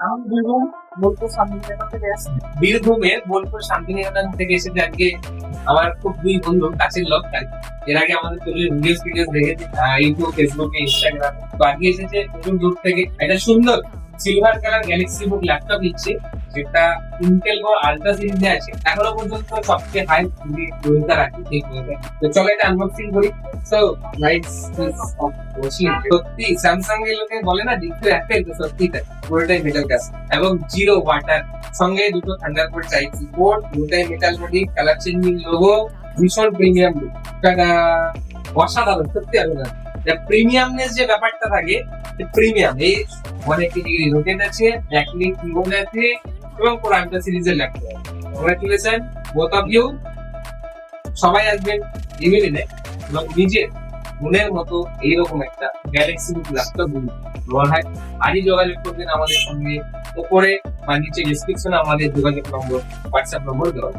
আমি বীরভূম বোলপুর শান্তিনিকেতন থেকে আসছি। বীরভূমে বোলপুর শান্তিনিকেতন থেকে এসেছে আজকে আমার খুব দুই বন্ধু, কাছের লোক তাই এর আগে আমাদের তৈরি ভিডিওস ভিডিওস দেখেছি ইউটিউব ফেসবুকে ইনস্টাগ্রাম তো আজকে এসেছে প্রচুর দূর থেকে। এটা সুন্দর silver colour Galaxy Book laptop দিচ্ছে যেটা ইন্টেল কোর আলট্রা সিরিজে আছে, এখনও পর্যন্ত সবচেয়ে হাই প্রয়োগটা রাখি এই প্রয়োগটা তো চলো এটা আনবক্সিং করি। সো লাইটস সত্যি স্যামসাং এর লোকে বলে না ডিসপ্লে একটাই তো সত্যি তাই পুরোটাই মেটাল গ্যাস এবং জিরো ওয়াটার সঙ্গে দুটো থান্ডারবোল্ট টাইপ পোর্ট দুটাই metal body colour changing logo ভীষণ প্রিমিয়াম লুক অসাধারণ, সত্যি আলাদা প্রিমিয়ামনেস যে ব্যাপারটা থাকে প্রিমিয়াম এই অনেক আছে এবং পুরো সিরিজের বোথ অফ ইউ সবাই আসবেন এবং নিজের মনের মতো এইরকম একটা গ্যালাক্সি ল্যাপটপ হয়। আজই যোগাযোগ করবেন আমাদের সঙ্গে। উপরে বা নিচে ডিসক্রিপশনে আমাদের যোগাযোগ নম্বর হোয়াটসঅ্যাপ নম্বর দেওয়া।